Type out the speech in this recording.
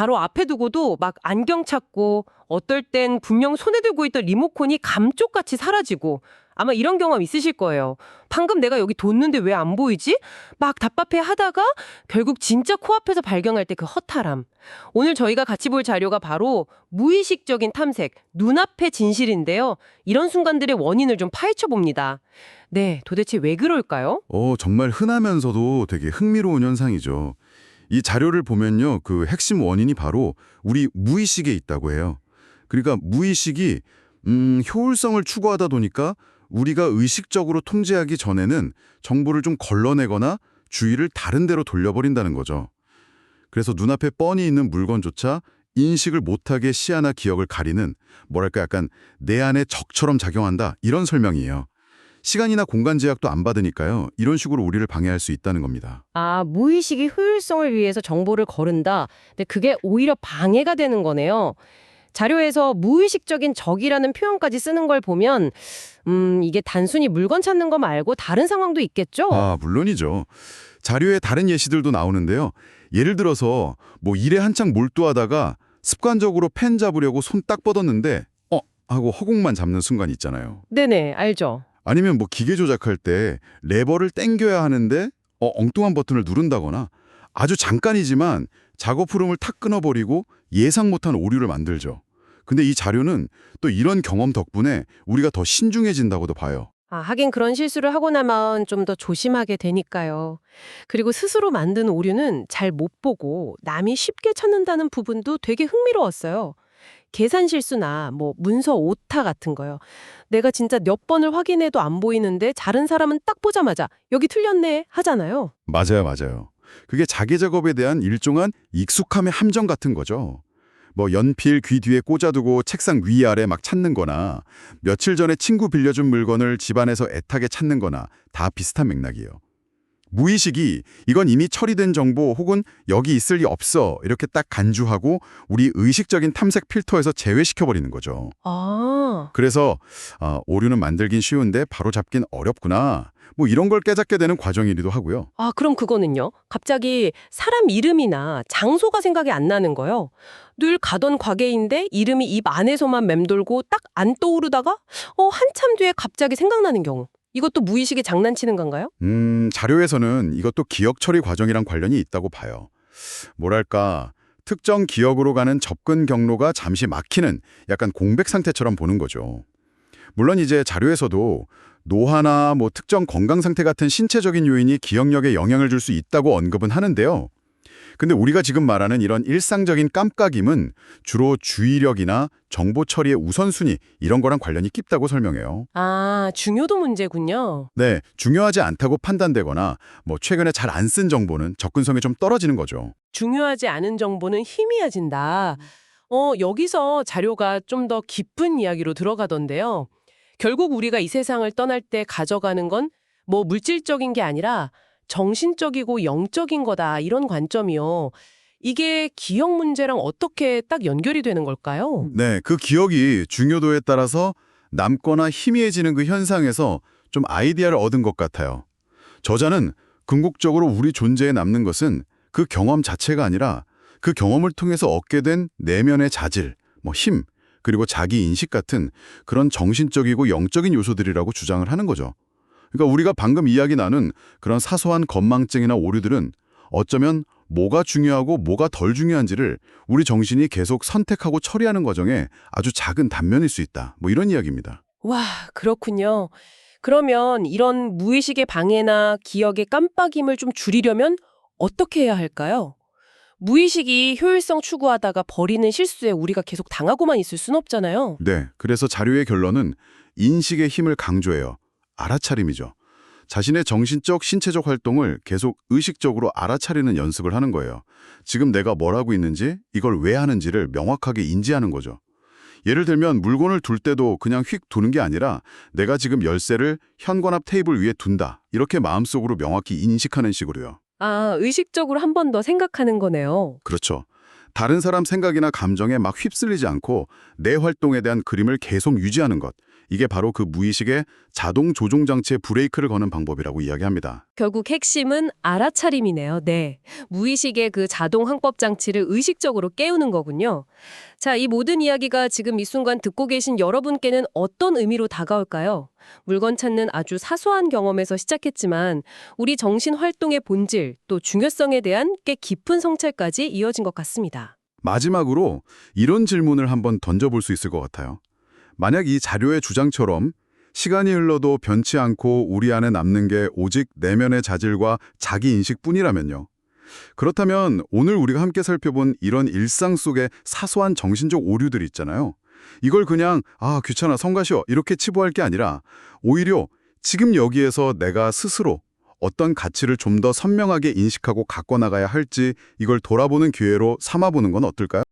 바로 앞에 두고도 막 안경 찾고 어떨 땐 분명 손에 들고 있던 리모컨이 감쪽같이 사라지고 아마 이런 경험 있으실 거예요. 방금 내가 여기 뒀는데 왜 안 보이지? 막 답답해 하다가 결국 진짜 코앞에서 발견할 때 그 허탈함. 오늘 저희가 같이 볼 자료가 바로 무의식적인 탐색, 눈앞의 진실인데요. 이런 순간들의 원인을 좀 파헤쳐 봅니다. 네, 도대체 왜 그럴까요? 어, 정말 흔하면서도 되게 흥미로운 현상이죠. 이 자료를 보면요. 그 핵심 원인이 바로 우리 무의식에 있다고 해요. 그러니까 무의식이 음, 효율성을 추구하다 보니까 우리가 의식적으로 통제하기 전에는 정보를 좀 걸러내거나 주의를 다른 데로 돌려버린다는 거죠. 그래서 눈앞에 뻔히 있는 물건조차 인식을 못하게 시야나 기억을 가리는 뭐랄까 약간 내 안에 적처럼 작용한다 이런 설명이에요. 시간이나 공간 제약도 안 받으니까요. 이런 식으로 우리를 방해할 수 있다는 겁니다. 아, 무의식이 효율성을 위해서 정보를 거른다. 근데 그게 오히려 방해가 되는 거네요. 자료에서 무의식적인 적이라는 표현까지 쓰는 걸 보면 음, 이게 단순히 물건 찾는 거 말고 다른 상황도 있겠죠? 아, 물론이죠. 자료에 다른 예시들도 나오는데요. 예를 들어서 뭐 일에 한창 몰두하다가 습관적으로 펜 잡으려고 손 딱 뻗었는데 어 하고 허공만 잡는 순간 있잖아요. 네네, 알죠. 아니면 뭐 기계 조작할 때 레버를 당겨야 하는데 어, 엉뚱한 버튼을 누른다거나 아주 잠깐이지만 작업 흐름을 탁 끊어버리고 예상 못한 오류를 만들죠. 근데 이 자료는 또 이런 경험 덕분에 우리가 더 신중해진다고도 봐요. 아, 하긴 그런 실수를 하고 나면 좀 더 조심하게 되니까요. 그리고 스스로 만든 오류는 잘 못 보고 남이 쉽게 찾는다는 부분도 되게 흥미로웠어요. 계산 실수나 뭐 문서 오타 같은 거요. 내가 진짜 몇 번을 확인해도 안 보이는데 다른 사람은 딱 보자마자 여기 틀렸네 하잖아요. 맞아요, 맞아요. 그게 자기 작업에 대한 일종한 익숙함의 함정 같은 거죠. 뭐 연필 귀 뒤에 꽂아두고 책상 위아래 막 찾는 거나 며칠 전에 친구 빌려준 물건을 집안에서 애타게 찾는 거나 다 비슷한 맥락이에요. 무의식이 이건 이미 처리된 정보 혹은 여기 있을 리 없어 이렇게 딱 간주하고 우리 의식적인 탐색 필터에서 제외시켜버리는 거죠. 아, 그래서 아, 오류는 만들긴 쉬운데 바로 잡긴 어렵구나. 뭐 이런 걸 깨닫게 되는 과정이기도 하고요. 아 그럼 그거는요? 갑자기 사람 이름이나 장소가 생각이 안 나는 거요. 늘 가던 가게인데 이름이 입 안에서만 맴돌고 딱 안 떠오르다가 어 한참 뒤에 갑자기 생각나는 경우. 이것도 무의식에 장난치는 건가요? 음, 자료에서는 이것도 기억 처리 과정이랑 관련이 있다고 봐요. 뭐랄까, 특정 기억으로 가는 접근 경로가 잠시 막히는 약간 공백 상태처럼 보는 거죠. 물론 이제 자료에서도 노화나 뭐 특정 건강 상태 같은 신체적인 요인이 기억력에 영향을 줄 수 있다고 언급은 하는데요. 근데 우리가 지금 말하는 이런 일상적인 깜빡임은 주로 주의력이나 정보 처리의 우선순위 이런 거랑 관련이 깊다고 설명해요. 아 중요도 문제군요. 네, 중요하지 않다고 판단되거나 뭐 최근에 잘 안 쓴 정보는 접근성이 좀 떨어지는 거죠. 중요하지 않은 정보는 희미해진다. 어, 여기서 자료가 좀 더 깊은 이야기로 들어가던데요. 결국 우리가 이 세상을 떠날 때 가져가는 건 뭐 물질적인 게 아니라 정신적이고 영적인 거다 이런 관점이요. 이게 기억 문제랑 어떻게 딱 연결이 되는 걸까요? 네, 그 기억이 중요도에 따라서 남거나 희미해지는 그 현상에서 좀 아이디어를 얻은 것 같아요. 저자는 궁극적으로 우리 존재에 남는 것은 그 경험 자체가 아니라 그 경험을 통해서 얻게 된 내면의 자질, 뭐 힘, 그리고 자기 인식 같은 그런 정신적이고 영적인 요소들이라고 주장을 하는 거죠. 그러니까 우리가 방금 이야기 나눈 그런 사소한 건망증이나 오류들은 어쩌면 뭐가 중요하고 뭐가 덜 중요한지를 우리 정신이 계속 선택하고 처리하는 과정에 아주 작은 단면일 수 있다. 뭐 이런 이야기입니다. 와, 그렇군요. 그러면 이런 무의식의 방해나 기억의 깜빡임을 좀 줄이려면 어떻게 해야 할까요? 무의식이 효율성 추구하다가 버리는 실수에 우리가 계속 당하고만 있을 순 없잖아요. 네, 그래서 자료의 결론은 인식의 힘을 강조해요. 알아차림이죠. 자신의 정신적, 신체적 활동을 계속 의식적으로 알아차리는 연습을 하는 거예요. 지금 내가 뭘 하고 있는지, 이걸 왜 하는지를 명확하게 인지하는 거죠. 예를 들면 물건을 둘 때도 그냥 휙 두는 게 아니라 내가 지금 열쇠를 현관 앞 테이블 위에 둔다. 이렇게 마음속으로 명확히 인식하는 식으로요. 아, 의식적으로 한 번 더 생각하는 거네요. 그렇죠. 다른 사람 생각이나 감정에 막 휩쓸리지 않고 내 활동에 대한 그림을 계속 유지하는 것. 이게 바로 그 무의식의 자동 조종 장치의 브레이크를 거는 방법이라고 이야기합니다. 결국 핵심은 알아차림이네요. 네. 무의식의 그 자동 항법 장치를 의식적으로 깨우는 거군요. 자, 이 모든 이야기가 지금 이 순간 듣고 계신 여러분께는 어떤 의미로 다가올까요? 물건 찾는 아주 사소한 경험에서 시작했지만 우리 정신 활동의 본질 또 중요성에 대한 꽤 깊은 성찰까지 이어진 것 같습니다. 마지막으로 이런 질문을 한번 던져볼 수 있을 것 같아요. 만약 이 자료의 주장처럼 시간이 흘러도 변치 않고 우리 안에 남는 게 오직 내면의 자질과 자기 인식뿐이라면요. 그렇다면 오늘 우리가 함께 살펴본 이런 일상 속의 사소한 정신적 오류들 있잖아요. 이걸 그냥 아 귀찮아 성가시오 이렇게 치부할 게 아니라 오히려 지금 여기에서 내가 스스로 어떤 가치를 좀 더 선명하게 인식하고 갖고 나가야 할지 이걸 돌아보는 기회로 삼아보는 건 어떨까요?